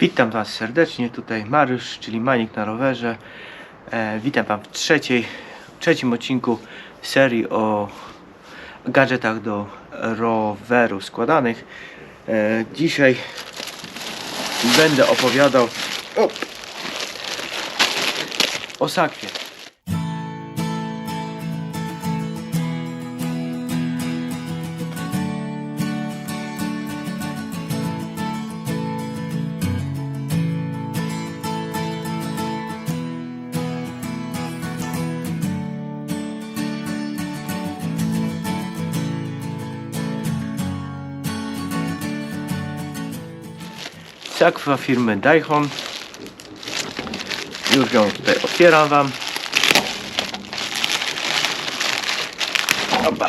Witam Was serdecznie, tutaj Mariusz, czyli Manik na rowerze. E, witam Wam w trzeciej, trzecim odcinku serii o gadżetach do roweru składanych. E, dzisiaj będę opowiadał o, o sakwie. Sakwa firmy Daihon. Już ją tutaj otwieram Wam. Oba.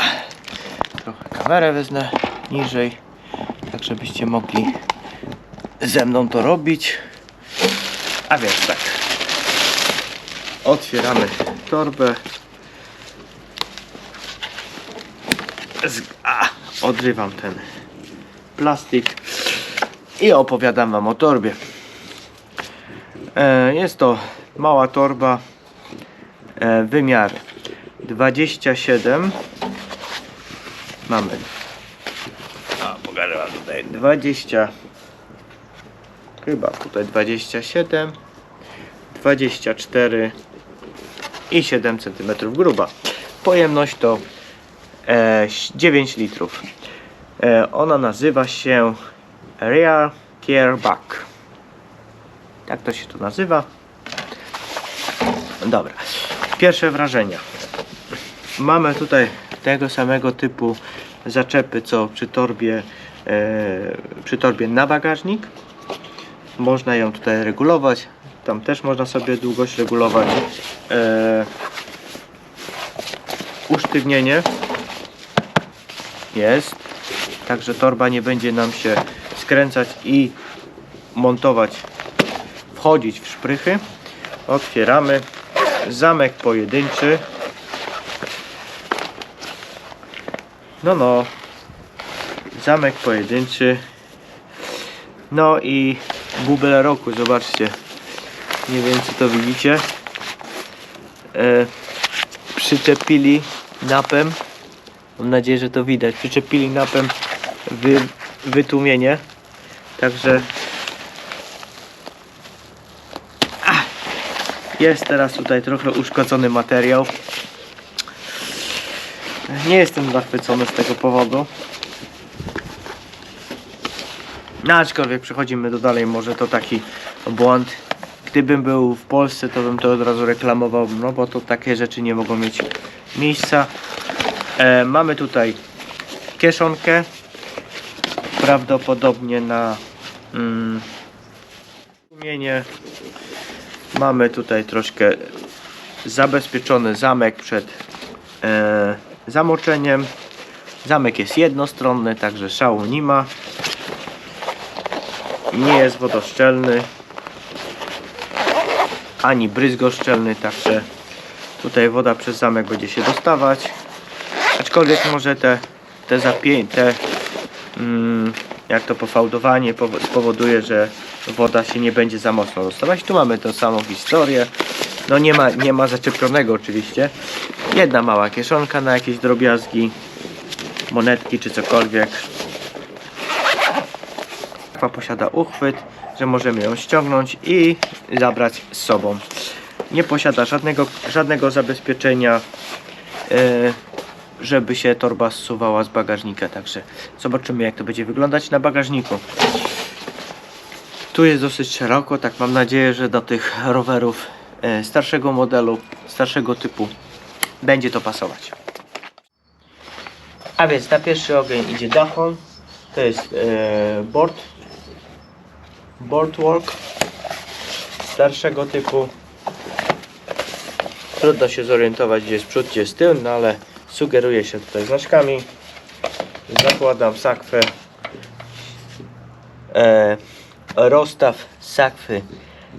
Trochę kamerę wezmę niżej, tak żebyście mogli ze mną to robić. A więc tak. Otwieramy torbę. Z, a, odrywam ten plastik i opowiadam Wam o torbie. E, jest to mała torba e, wymiary 27 mamy a pokażę Wam tutaj. 20 chyba tutaj 27 24 i 7 cm gruba. Pojemność to e, 9 litrów. E, ona nazywa się Rear Care Back. Tak to się tu nazywa. Dobra. Pierwsze wrażenia. Mamy tutaj tego samego typu zaczepy co przy torbie e, przy torbie na bagażnik. Można ją tutaj regulować. Tam też można sobie długość regulować. E, usztywnienie jest. Także torba nie będzie nam się skręcać i montować, wchodzić w szprychy. Otwieramy. Zamek pojedynczy. No, no. Zamek pojedynczy. No i bubel roku, zobaczcie. Nie wiem, czy to widzicie. E, przyczepili napem. Mam nadzieję, że to widać. Przyczepili napem wy, wytłumienie. Także Ach, jest teraz tutaj trochę uszkodzony materiał. Nie jestem zachwycony z tego powodu. No, aczkolwiek przechodzimy do dalej, może to taki błąd. Gdybym był w Polsce, to bym to od razu reklamował, no bo to takie rzeczy nie mogą mieć miejsca. E, mamy tutaj kieszonkę, prawdopodobnie na sumienie. Mamy tutaj troszkę zabezpieczony zamek przed e, zamoczeniem. Zamek jest jednostronny, także szału nie ma. Nie jest wodoszczelny ani bryzgoszczelny, także tutaj woda przez zamek będzie się dostawać. Aczkolwiek może te, te zapięte mm, jak to pofałdowanie powo- spowoduje, że woda się nie będzie za mocno dostawać. Tu mamy tą samą historię. No nie ma, nie ma zaczepionego oczywiście. Jedna mała kieszonka na jakieś drobiazgi, monetki czy cokolwiek. Akwa posiada uchwyt, że możemy ją ściągnąć i zabrać z sobą. Nie posiada żadnego, żadnego zabezpieczenia. e, żeby się torba zsuwała z bagażnika. Także zobaczymy jak to będzie wyglądać na bagażniku. Tu jest dosyć szeroko, tak mam nadzieję, że do tych rowerów e, starszego modelu, starszego typu będzie to pasować. A więc na pierwszy ogień idzie Dachon. To jest e, board boardwalk starszego typu. Trudno się zorientować gdzie jest przód, gdzie jest tył, no ale sugeruje się tutaj znaczkami. Zakładam sakwę. E, rozstaw sakwy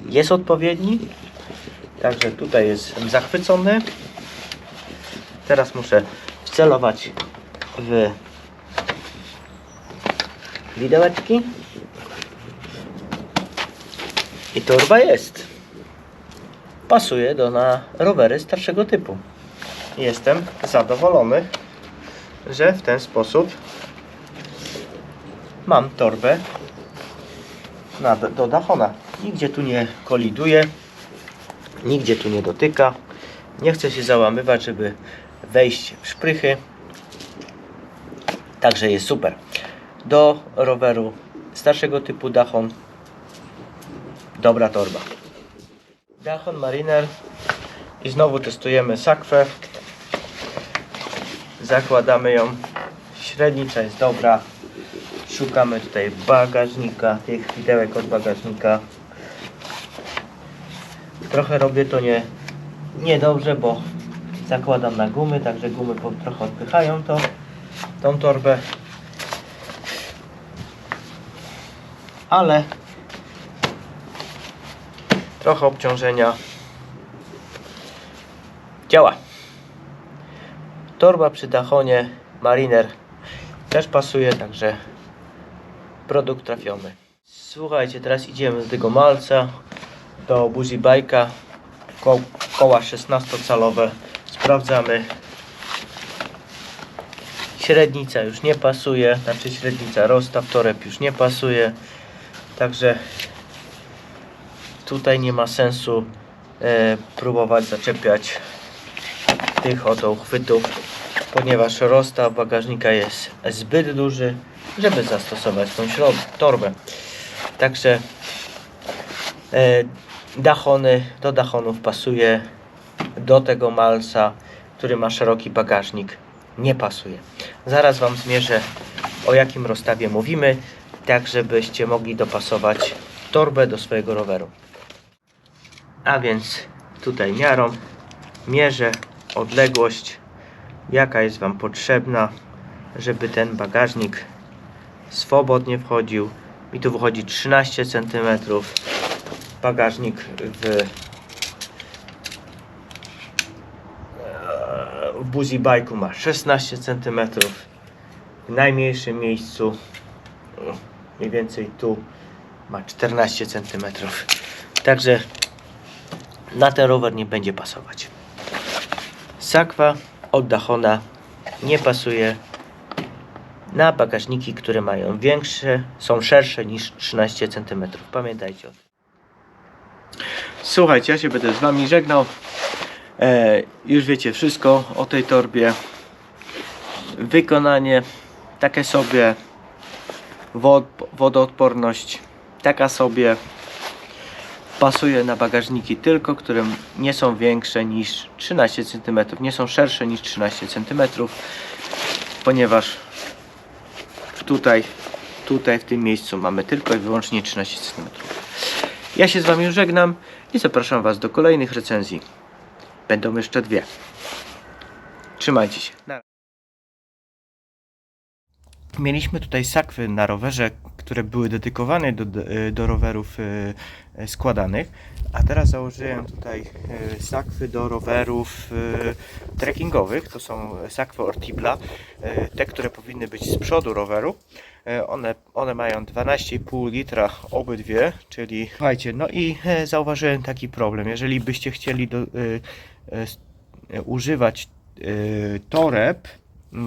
jest odpowiedni. Także tutaj jest zachwycony. Teraz muszę wcelować w widełeczki. I torba jest. Pasuje do na rowery starszego typu. Jestem zadowolony, że w ten sposób mam torbę na, do Dachona. Nigdzie tu nie koliduje, nigdzie tu nie dotyka. Nie chcę się załamywać, żeby wejść w szprychy. Także jest super. Do roweru starszego typu Dachon dobra torba. Dachon Mariner i znowu testujemy sakwę. Zakładamy ją. Średnicza jest dobra. Szukamy tutaj bagażnika, tych widełek od bagażnika. Trochę robię to nie niedobrze, bo zakładam na gumy, także gumy po, trochę odpychają to, tą torbę. Ale trochę obciążenia działa. Torba przy Dachonie Mariner też pasuje, także produkt trafiony. Słuchajcie, teraz idziemy do tego malca, do buzi bajka, ko koła 16-calowe. Sprawdzamy. Średnica już nie pasuje, znaczy średnica rozstaw toreb już nie pasuje. Także tutaj nie ma sensu e, próbować zaczepiać tych oto uchwytów, ponieważ rozstaw bagażnika jest zbyt duży, żeby zastosować tą torbę. Także e, dachony do dachonów pasuje, do tego malca, który ma szeroki bagażnik, nie pasuje. Zaraz Wam zmierzę o jakim rozstawie mówimy, tak żebyście mogli dopasować torbę do swojego roweru. A więc tutaj miarą mierzę odległość, jaka jest Wam potrzebna, żeby ten bagażnik swobodnie wchodził. Mi tu wychodzi 13 cm. Bagażnik w, w buzi bajku ma 16 cm. W najmniejszym miejscu, mniej więcej tu, ma 14 cm. Także na ten rower nie będzie pasować. Sakwa od Dachona nie pasuje na bagażniki, które mają większe, są szersze niż 13 cm. Pamiętajcie o tym. Słuchajcie, ja się będę z Wami żegnał. E, już wiecie wszystko o tej torbie. Wykonanie takie sobie. Wod, wodoodporność taka sobie. Pasuje na bagażniki tylko, które nie są większe niż 13 cm, nie są szersze niż 13 cm, ponieważ tutaj, tutaj w tym miejscu mamy tylko i wyłącznie 13 cm. Ja się z Wami już żegnam i zapraszam Was do kolejnych recenzji. Będą jeszcze dwie. Trzymajcie się. Mieliśmy tutaj sakwy na rowerze, które były dedykowane do, do rowerów e, składanych, a teraz założyłem tutaj e, sakwy do rowerów e, trekkingowych. To są sakwy Ortibla, e, te, które powinny być z przodu roweru. E, One, one mają 12,5 litra obydwie, czyli słuchajcie, no i e, zauważyłem taki problem. Jeżeli byście chcieli do, e, e, e, używać e, toreb,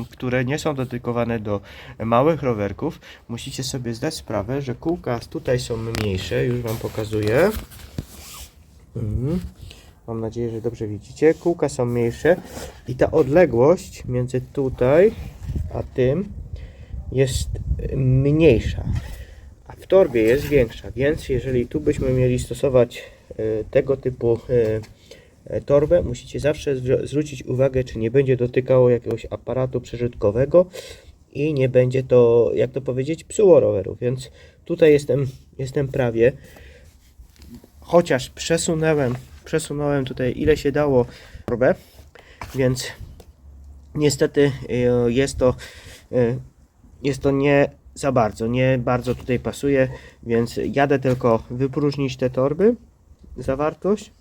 które nie są dedykowane do małych rowerków, musicie sobie zdać sprawę, że kółka tutaj są mniejsze, już Wam pokazuję. Mhm. Mam nadzieję, że dobrze widzicie. Kółka są mniejsze i ta odległość między tutaj a tym jest y, mniejsza, a w torbie jest większa, więc jeżeli tu byśmy mieli stosować y, tego typu y, torbę, musicie zawsze zwr- zwrócić uwagę, czy nie będzie dotykało jakiegoś aparatu przeżytkowego i nie będzie to, jak to powiedzieć, psuło roweru, więc tutaj jestem, jestem prawie, chociaż przesunąłem, przesunąłem tutaj ile się dało torbę, więc niestety y, jest to y, jest to nie za bardzo, nie bardzo tutaj pasuje, więc jadę tylko wypróżnić te torby, zawartość,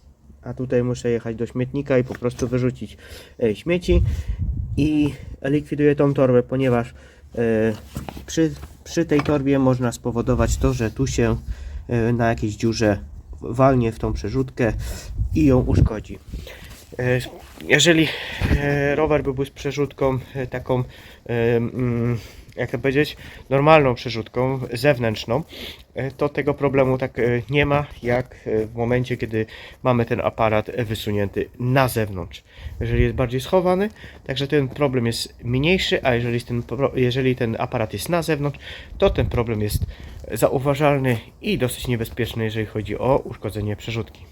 a tutaj muszę jechać do śmietnika i po prostu wyrzucić e, śmieci i likwiduję tą torbę, ponieważ e, przy, przy tej torbie można spowodować to, że tu się e, na jakiejś dziurze walnie w tą przerzutkę i ją uszkodzi. Jeżeli rower byłby z przerzutką taką, mm, jak to powiedzieć, normalną przerzutką zewnętrzną, e, to tego problemu tak e, nie ma, jak e, w momencie, kiedy mamy ten aparat wysunięty na zewnątrz. Jeżeli jest bardziej schowany, także ten problem jest mniejszy, a jeżeli ten, jeżeli ten aparat jest na zewnątrz, to ten problem jest zauważalny i dosyć niebezpieczny, jeżeli chodzi o uszkodzenie przerzutki.